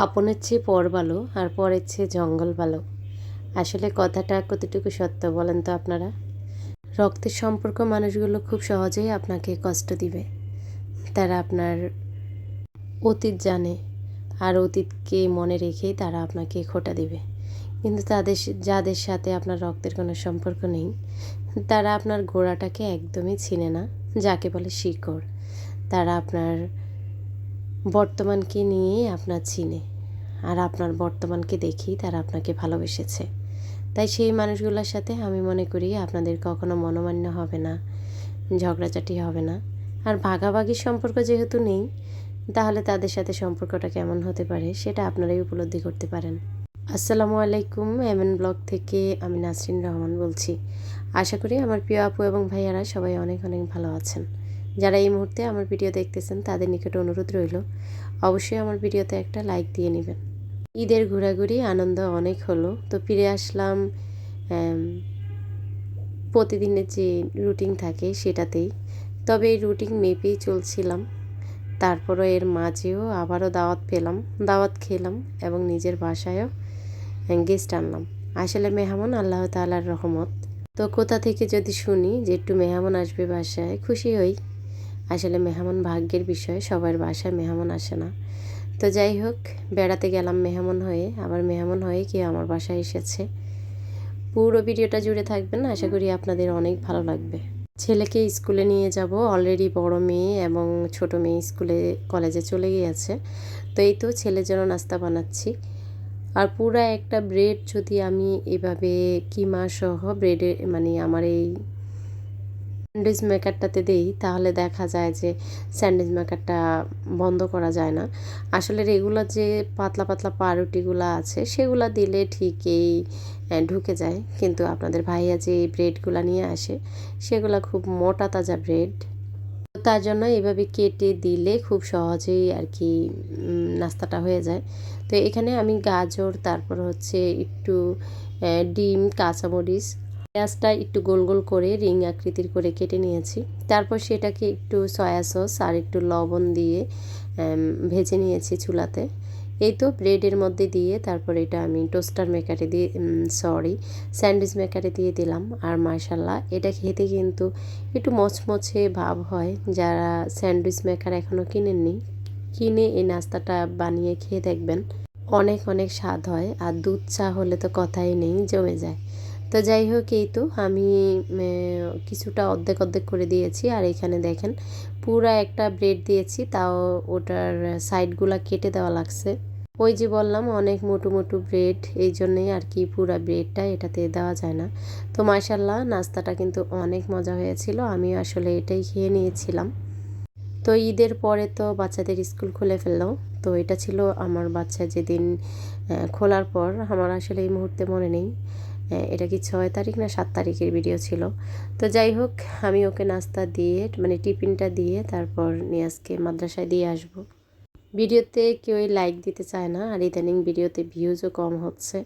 আপনের চেয়ে পর ভালো আর পরের চেয়ে জঙ্গল ভালো। আসলে কথাটা কতটুকু সত্য বলেন তো আপনারা? রক্তের সম্পর্ক মানুষগুলো খুব সহজেই আপনাকে কষ্ট দিবে। তারা আপনার অতীত জানে আর অতীতকে মনে রেখেই তারা আপনাকে খোটা দিবে। কিন্তু তাদের যাদের সাথে আপনার রক্তের কোনো সম্পর্ক নেই, তারা আপনার গোড়াটাকে একদমই চিনে না, যাকে বলে শিকড়। তারা আপনার বর্তমানকে নিয়ে আপনার চিনে আর আপনার বর্তমানকে দেখেই তারা আপনাকে ভালোবেসেছে। তাই সেই মানুষগুলোর সাথে আমি মনে করি আপনাদের কখনো মনোমান্য হবে না, ঝগড়াঝাটি হবে না। আর ভাগাভাগির সম্পর্ক যেহেতু নেই, তাহলে তাদের সাথে সম্পর্কটা কেমন হতে পারে সেটা আপনারাই উপলব্ধি করতে পারেন। আসসালামু আলাইকুম, এমএন ব্লগ থেকে আমি নাসরিন রহমান বলছি। আশা করি আমার প্রিয় আপু এবং ভাইয়ারা সবাই অনেক অনেক ভালো আছেন। যারা এই মুহূর্তে আমার ভিডিও দেখতেছেন, তাদের নিকট অনুরোধ রইল, অবশ্যই আমার ভিডিওতে একটা লাইক দিয়ে নেবেন। ঈদের ঘোরাঘুরি, আনন্দ অনেক হলো। তো ফিরে আসলাম প্রতিদিনের যে রুটিন থাকে সেটাতেই। তবে এই রুটিন মেপেই চলছিলাম। তারপরও এর মাঝেও আবারও দাওয়াত পেলাম, দাওয়াত খেলাম এবং নিজের বাসায়ও গেস্ট আনলাম। আসলে মেহমান আল্লাহ তালার রহমত। তো কোথা থেকে যদি শুনি যে একটু মেহমান আসবে বাসায়, খুশি হই। আসলে মেহমান ভাগ্যের বিষয়, সবার বাসায় মেহমান আসে না। তো যাই হোক, বেড়াতে গেলাম মেহমান হয়ে। আবার মেহমান হয়ে কেউ আমার বাসায় এসেছে। পুরো ভিডিওটা জুড়ে থাকবেন আশা করি আপনাদের অনেক ভালো লাগবে। ছেলেকে স্কুলে নিয়ে যাব। অলরেডি বড় মেয়ে এবং ছোট মেয়ে স্কুলে, কলেজে চলে গিয়েছে। তো এই তো ছেলের জন্য নাস্তা বানাচ্ছি। আর পুরা একটা ব্রেড যদি আমি এভাবে কিমা সহ ব্রেডে মানে আমার এই স্যান্ডউইচ মেকারটাতে দিই, তাহলে দেখা যায় যে স্যান্ডউইচ মেকারটা বন্ধ করা যায় না। আসলে রেগুলার যে পাতলা পাতলা পাউরুটিগুলো আছে, সেগুলো দিলে ঠিকই ঢুকে যায়। কিন্তু আপনাদের ভাইয়া যে ব্রেডগুলো নিয়ে আসে, সেগুলো খুব মোটা তাজা ব্রেড। তার জন্য এভাবে কেটে দিলে খুব সহজেই আর কি নাস্তাটা হয়ে যায়। তো এখানে আমি গাজর, তারপর হচ্ছে একটু ডিম, কাঁচামরিচ পেঁয়াজটা একটু গোল গোল করে রিং আকৃতির করে কেটে নিয়েছি। তারপর সেটাকে একটু সয়া সস আর একটু লবণ দিয়ে ভেজে নিয়েছি চুলাতে। এই তো ব্রেডের মধ্যে দিয়ে তারপর এটা আমি টোস্টার মেকারে দিয়ে সরি স্যান্ডউইচ মেকারে দিয়ে দিলাম। আর মার্শাল্লাহ এটা খেতে কিন্তু একটু মচমচে ভাব হয়। যারা স্যান্ডউইচ মেকার এখনও কিনেননি, কিনে এই নাস্তাটা বানিয়ে খেয়ে দেখবেন। অনেক অনেক স্বাদ হয়। আর দুধ চা হলে তো কথাই নেই, জমে যায়। তো যাই হোক, এই তো আমি কিছুটা অর্ধেক অর্ধেক করে দিয়েছি। আর এখানে দেখেন, পুরা একটা ব্রেড দিয়েছি, তাও ওটার সাইডগুলো কেটে দেওয়া লাগছে। ওই যে বললাম, অনেক মোটু মোটু ব্রেড, এই জন্যই আর কি পুরা ব্রেডটা এটাতে দেওয়া যায় না। তো মার্শাল্লাহ নাস্তাটা কিন্তু অনেক মজা হয়েছিল আমি আসলে এটাই খেয়ে নিয়েছিলাম। তো ঈদের পরে তো বাচ্চাদের স্কুল খুলে ফেলল, তো এটা ছিল আমার বাচ্চা যেদিন খোলার পর। আমার আসলে এই মুহূর্তে মনে নেই। এটা কি ছয় তারিখ না সাত তারিখের ভিডিও ছিল। তো যাই হোক, আমি ওকে নাস্তা দিয়ে মানে টিফিনটা দিয়ে তারপর নিয়াজকে মাদ্রাসায় দিয়ে আসব। ভিডিওতে কেউই লাইক দিতে চায় না, আর ইদানিং ভিডিওতে ভিউজও কম হচ্ছে।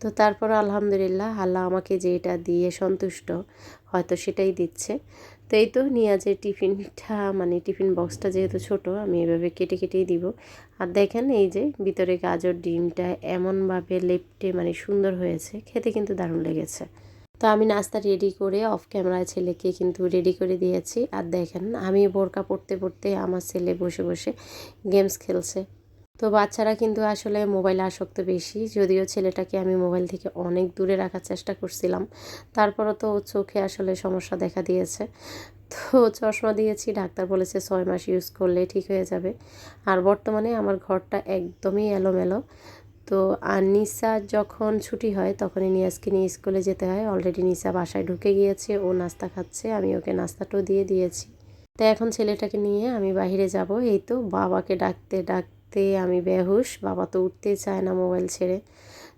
তো তারপর আলহামদুলিল্লাহ, আল্লাহ আমাকে যেটা দিয়ে সন্তুষ্ট, হয়তো সেটাই দিচ্ছে। তো এই তো নিয়াজের টিফিনটা মানে টিফিন বক্সটা যেহেতু ছোট, আমি এভাবে কেটে কেটেই দিব। আর দেখেন এই যে ভিতরে গাজর, ডিমটা এমনভাবে লেপটে মানে সুন্দর হয়েছে, খেতে কিন্তু দারুণ লেগেছে। তো আমি নাস্তা রেডি করে অফ ক্যামেরায় ছেলেকে কিন্তু রেডি করে দিয়েছি। আর দেখেন আমি বোরকা পড়তে পড়তে আমার ছেলে বসে বসে গেমস খেলছে। তো বাচ্চারা কিন্তু আসলে মোবাইল আসক্ত বেশি। যদিও ছেলেটাকে আমি মোবাইল থেকে অনেক দূরে রাখার চেষ্টা করছিলাম। তারপরও তো চোখে আসলে সমস্যা দেখা দিয়েছে। তো চশমা দিয়েছি, ডাক্তার বলেছে ছয় মাস ইউজ করলে ঠিক হয়ে যাবে। আর বর্তমানে আমার ঘরটা একদমই এলোমেলো। তো আর নিসা যখন ছুটি হয়, তখনই নিয়াজকে নিয়ে স্কুলে যেতে হয়। অলরেডি নিসা বাসায় ঢুকে গিয়েছে, ও নাস্তা খাচ্ছে, আমি ওকে নাস্তাটাও দিয়ে দিয়েছি। তো এখন ছেলেটাকে নিয়ে আমি বাহিরে যাব। এই তো বাবাকে ডাকতে ডাকতে আমি বেহুশ, বাবা তো উঠতে চায় না মোবাইল ছেড়ে।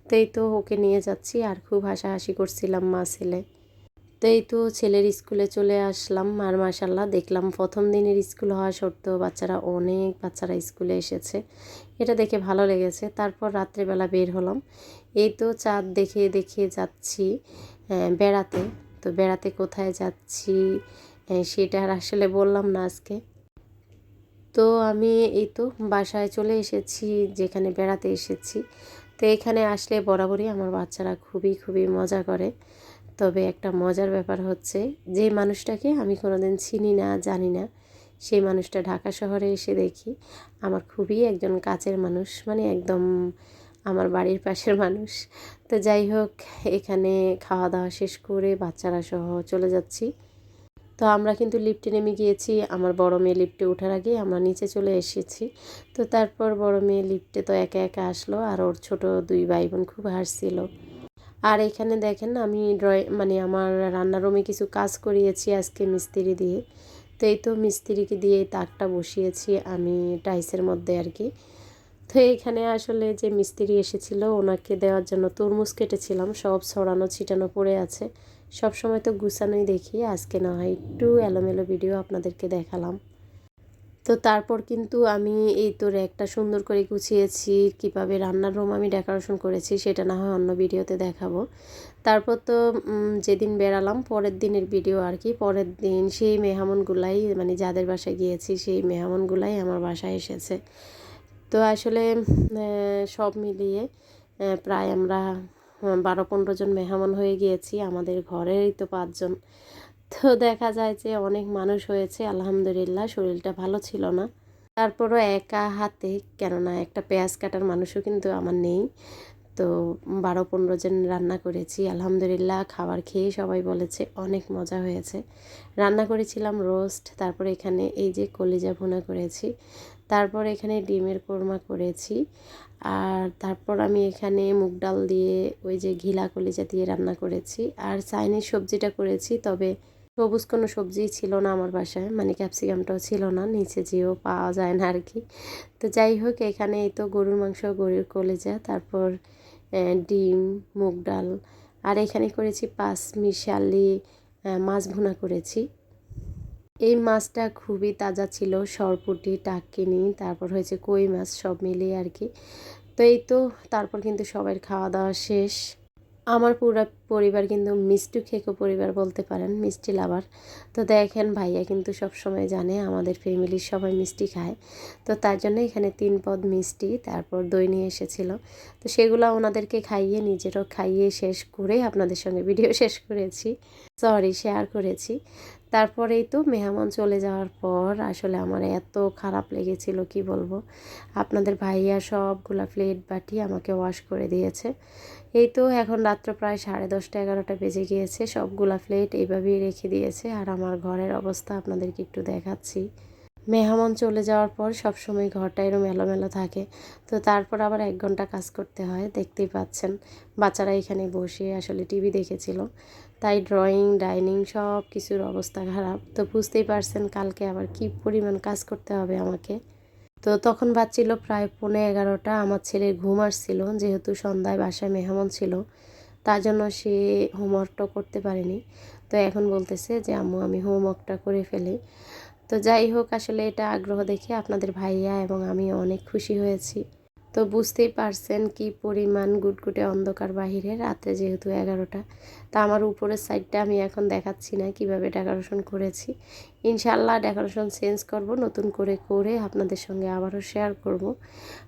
তাই তো ওকে নিয়ে যাচ্ছি আর খুব হাসাহাসি করছিলাম মা ছেলে। তাই তো ছেলের স্কুলে চলে আসলাম আর মাসাল্লাহ দেখলাম প্রথম দিনের স্কুল হওয়া সত্ত্বেও বাচ্চারা অনেক বাচ্চারা স্কুলে এসেছে। এটা দেখে ভালো লেগেছে। তারপর রাত্রেবেলা বের হলাম। এই তো চাঁদ দেখে দেখে যাচ্ছি বেড়াতে। তো বেড়াতে কোথায় যাচ্ছি সেটা আর আসলে বললাম না আজকে। তো আমি এই তো বাসায় চলে এসেছি, যেখানে বেড়াতে এসেছি। তো এখানে আসলে বরাবরই আমার বাচ্চারা খুবই খুবই মজা করে। তবে একটা মজার ব্যাপার হচ্ছে, যে মানুষটাকে আমি কোনোদিন চিনি না, জানি না, সেই মানুষটা ঢাকা শহরে এসে দেখি আমার খুবই একজন কাছের মানুষ মানে একদম আমার বাড়ির পাশের মানুষ। তো যাই হোক, এখানে খাওয়া দাওয়া শেষ করে বাচ্চারা সহ চলে যাচ্ছি। তো আমরা কিন্তু লিফটে নেমে গিয়েছি। আমার বড় মেয়ে লিফটে ওঠার আগে আমরা নিচে চলে এসেছি। তো তারপর বড় মেয়ে লিফটে তো একা একা আসলো আর ওর ছোট দুই ভাই বোন খুব হাসছিল। আর এখানে দেখেন আমি ড্রয়িং মানে আমার রান্নার রুমে কিছু কাজ করিয়েছি আজকে মিস্ত্রি দিয়ে। তো এই তো মিস্ত্রিকে দিয়ে তাকটা বসিয়েছি আমি টাইসের মধ্যে আর কি। তো এখানে আসলে যে মিস্ত্রি এসেছিল, ওনাকে দেওয়ার জন্য তরমুজ কেটেছিলাম, সব ছড়ানো ছিটানো পড়ে আছে। সব সময় তো গুছানোই দেখি, আজকে না হয় একটু এলোমেলো ভিডিও আপনাদেরকে দেখালাম। তো তারপর কিন্তু আমি এই তো র্যাকটা সুন্দর করে গুছিয়েছি, কীভাবে রান্নার রুম আমি ডেকোরেশন করেছি, সেটা না হয় অন্য ভিডিওতে দেখাবো। তারপর তো যেদিন বেড়ালাম, পরের দিনের ভিডিও আর কি, পরের দিন সেই মেহমানগুলাই মানে যাদের বাসায় গিয়েছি, সেই মেহমানগুলাই আমার বাসায় এসেছে। তো আসলে সব মিলিয়ে প্রায় আমরা বারো পনেরো জন মেহমান হয়ে গিয়েছি, আমাদের ঘরেরই তো পাঁচজন। তো দেখা যায় যে অনেক মানুষ হয়েছে, আলহামদুলিল্লাহ, শরীরটা ভালো ছিল না। তারপরও একা হাতে, কেননা একটা পেঁয়াজ কাটার মানুষও কিন্তু আমার নেই। তো বারো পনেরো জন রান্না করেছি, আলহামদুলিল্লাহ, খাবার খেয়ে সবাই বলেছে অনেক মজা হয়েছে। রান্না করেছিলাম রোস্ট, তারপর এখানে এই যে কলিজা ভুনা করেছি। তারপর এখানে ডিমের কোরমা করেছি। আর তারপর আমি এখানে মুগ ডাল দিয়ে ওই যে ঘিলা কলিজা দিয়ে রান্না করেছি। আর চাইনিজ সবজিটা করেছি, তবে সবুজ কোনো সবজি ছিল না আমার বাসায় মানে ক্যাপসিকামটাও ছিল না, নিচে যেও পাওয়া যায় না আর কি তো যাই হোক, এখানে এই তো গরুর মাংস, গরুর কলেজা, তারপর ডিম, মুগ ডাল। আর এখানে করেছি পাঁচ মিশালি মাছ ভুনা করেছি। এই মাছটা খুবই তাজা ছিল, সরপুটি টাকিনি তারপর হয়েছে কই মাছ, সব মিলিয়ে আর কি। তো এই তো, তারপর কিন্তু সবাই খাওয়া দাওয়া শেষ। আমার পুরো পরিবার কিন্তু মিষ্টি খেকো পরিবার বলতে পারেন, মিষ্টি লাভার। তো দেখেন ভাইয়া কিন্তু সব সময় জানে আমাদের ফ্যামিলির সবাই মিষ্টি খায়। তো তার জন্য এখানে তিন পদ মিষ্টি, তারপর দই নিয়ে এসেছিল। তো সেগুলো ওনাদেরকে খাইয়ে, নিজেরও খাইয়ে শেষ করে আপনাদের সঙ্গে ভিডিও শেষ করেছি। সরি শেয়ার করেছি। তারপরেই তো মেহমান চলে যাওয়ার পর আসলে আমার এত খারাপ লেগেছিল, কি বলব? আপনাদের ভাইয়া সবগুলা প্লেট বাটি আমাকে ওয়াশ করে দিয়েছে। এই তো এখন রাত্র প্রায় সাড়ে দশটা এগারোটা বেজে গিয়েছে সবগুলা প্লেট এইভাবেই রেখে দিয়েছে আর আমার ঘরের অবস্থা আপনাদেরকে একটু দেখাচ্ছি। মেহমান চলে যাওয়ার পর সবসময় ঘরটা এরম এলোমেলো থাকে, তো তারপর আবার এক ঘণ্টা কাজ করতে হয়, দেখতেই পাচ্ছেন। বাচ্চারা এখানে বসে আসলে টিভি দেখেছিল তাই ড্রয়িং, ডাইনিং সব কিছুর অবস্থা খারাপ, তো বুঝতেই পারছেন কালকে আবার কি পরিমাণ কাজ করতে হবে আমাকে। তো তখন বাচ্ছিল প্রায় পৌনে এগারোটা, আমার ছেলের ঘুম আসছিল, যেহেতু সন্ধ্যায় বাসায় মেহমান ছিল তার জন্য সে হোমওয়ার্কটা করতে পারেনি। তো এখন বলতেছে যে, আম্মু, আমি হোমওয়ার্কটা করে ফেলি। তো যাই হোক, আসলে এটা আগ্রহ দেখে আপনাদের ভাইয়া এবং আমি অনেক খুশি হয়েছি। তো বুঝতেই পারছেন কি পরিমাণ গুটগুটে অন্ধকার বাহিরে রাত্রে যেহেতু এগারোটা। তা আমার উপরের সাইডটা আমি এখন দেখাচ্ছি না কীভাবে ডেকোরেশন করেছি। ইনশাল্লাহ ডেকোরেশন চেঞ্জ করব, নতুন করে করে আপনাদের সঙ্গে আবারও শেয়ার করব।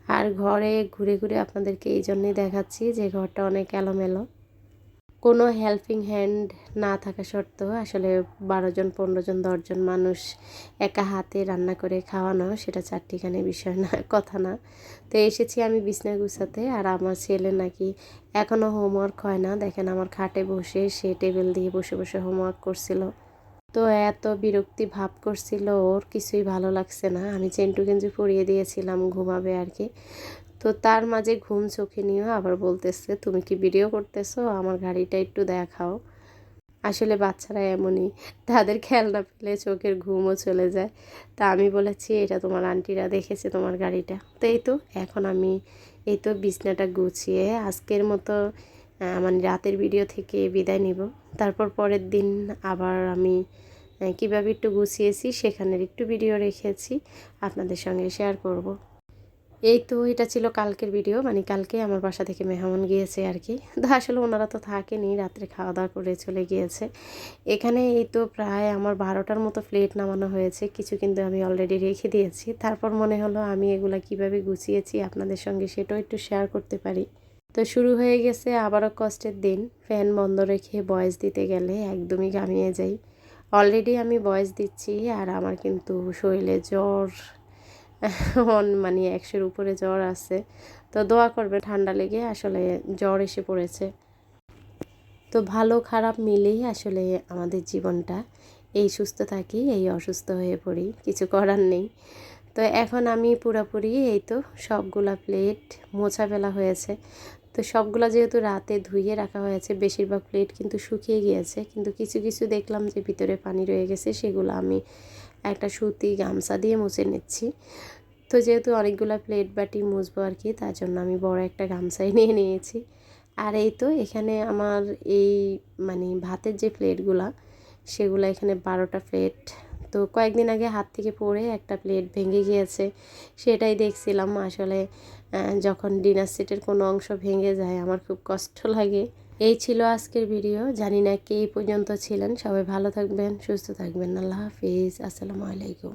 আর ঘরে ঘুরে ঘুরে আপনাদেরকে এই জন্যই দেখাচ্ছি যে, ঘরটা অনেক এলোমেলো। কোনো হেল্পিং হ্যান্ড না থাকা সত্ত্বেও আসলে বারো জন, পনেরো জন দশজন মানুষ একা হাতে রান্না করে খাওয়ানো সেটা চারটিখানে বিষয় না, কথা না। তো এসেছি আমি বিছনা গুছাতে আর আমার ছেলে নাকি এখনও হোমওয়ার্ক হয় না। দেখেন আমার খাটে বসে সে টেবিল দিয়ে বসে বসে হোমওয়ার্ক করছিল। তো এত বিরক্তি ভাব করছিল, ওর কিছুই ভালো লাগছে না। আমি চেন্টু গেঞ্জি পরিয়ে দিয়েছিলাম, ঘুমাবে আর কি। তো তার মাঝে ঘুম চোখে নিয়েও আবার বলতেছে, তুমি কি ভিডিও করতেছো? আমার গাড়িটা একটু দেখাও। আসলে বাচ্চারা এমনই, তাদের খেলনা পেলে চোখের ঘুমও চলে যায়। তা আমি বলেছি, এটা তোমার আন্টিরা দেখেছে তোমার গাড়িটা। তো এই তো, এখন আমি এই তো বিছনাটা গুছিয়ে আজকের মতো মানে রাতের ভিডিও থেকে বিদায় নিব। তারপর পরের দিন আবার আমি কীভাবে একটু গুছিয়েছি সেখানের একটু ভিডিও রেখেছি, আপনাদের সঙ্গে শেয়ার করব। এই তো, এটা ছিল কালকের ভিডিও মানে কালকে আমার বাসা থেকে মেহমান গিয়েছে আর কি। তো আসলে ওনারা তো থাকেনি, রাত্রে খাওয়া দাওয়া করে চলে গিয়েছে। এখানে এই তো প্রায় আমার বারোটার মতো প্লেট নামানো হয়েছে, কিছু কিন্তু আমি অলরেডি রেখে দিয়েছি। তারপর মনে হলো আমি এগুলা কীভাবে গুছিয়েছি আপনাদের সঙ্গে সেটাও একটু শেয়ার করতে পারি। তো শুরু হয়ে গেছে আবারও কষ্টের দিন। ফ্যান বন্ধ রেখে বয়স দিতে গেলে একদমই ঘামিয়ে যাই। অলরেডি আমি বয়স দিচ্ছি আর আমার কিন্তু শরীরে জ্বর অন মানে একশোর উপরে জ্বর আছে। তো দোয়া করবে ঠান্ডা লেগে আসলে জ্বর এসে পড়েছে। তো ভালো খারাপ মিলেই আসলে আমাদের জীবনটা। এই সুস্থ থাকি, এই অসুস্থ হয়ে পড়ি, কিছু করার নেই। তো এখন আমি পুরাপুরি এই তো সবগুলা প্লেট মোছা ফেলা হয়েছে। তো সবগুলা যেহেতু রাতে ধুইয়ে রাখা হয়েছে, বেশিরভাগ প্লেট কিন্তু শুকিয়ে গিয়েছে। কিন্তু কিছু কিছু দেখলাম যে ভিতরে পানি রয়ে গেছে, সেগুলো আমি একটা সুতি গামছা দিয়ে মুছে নিচ্ছি। তো যেহেতু অনেকগুলো প্লেট বাটি মুছবো আর কি তার জন্য আমি বড় একটা গামছাই নিয়ে নিয়েছি। আর এই তো এখানে আমার এই মানে ভাতের যে প্লেটগুলা সেগুলো এখানে বারোটা প্লেট তো কয়েকদিন আগে হাত থেকে পড়ে একটা প্লেট ভেঙে গিয়েছে, সেটাই দেখছিলাম। আসলে যখন ডিনার সেটের কোনো অংশ ভেঙে যায়, আমার খুব কষ্ট লাগে। এই ছিল আজকের ভিডিও জানি না কে পর্যন্ত ছিলেন। সবাই ভালো থাকবেন, সুস্থ থাকবেন। আল্লাহ হাফিজ। আসসালামু আলাইকুম।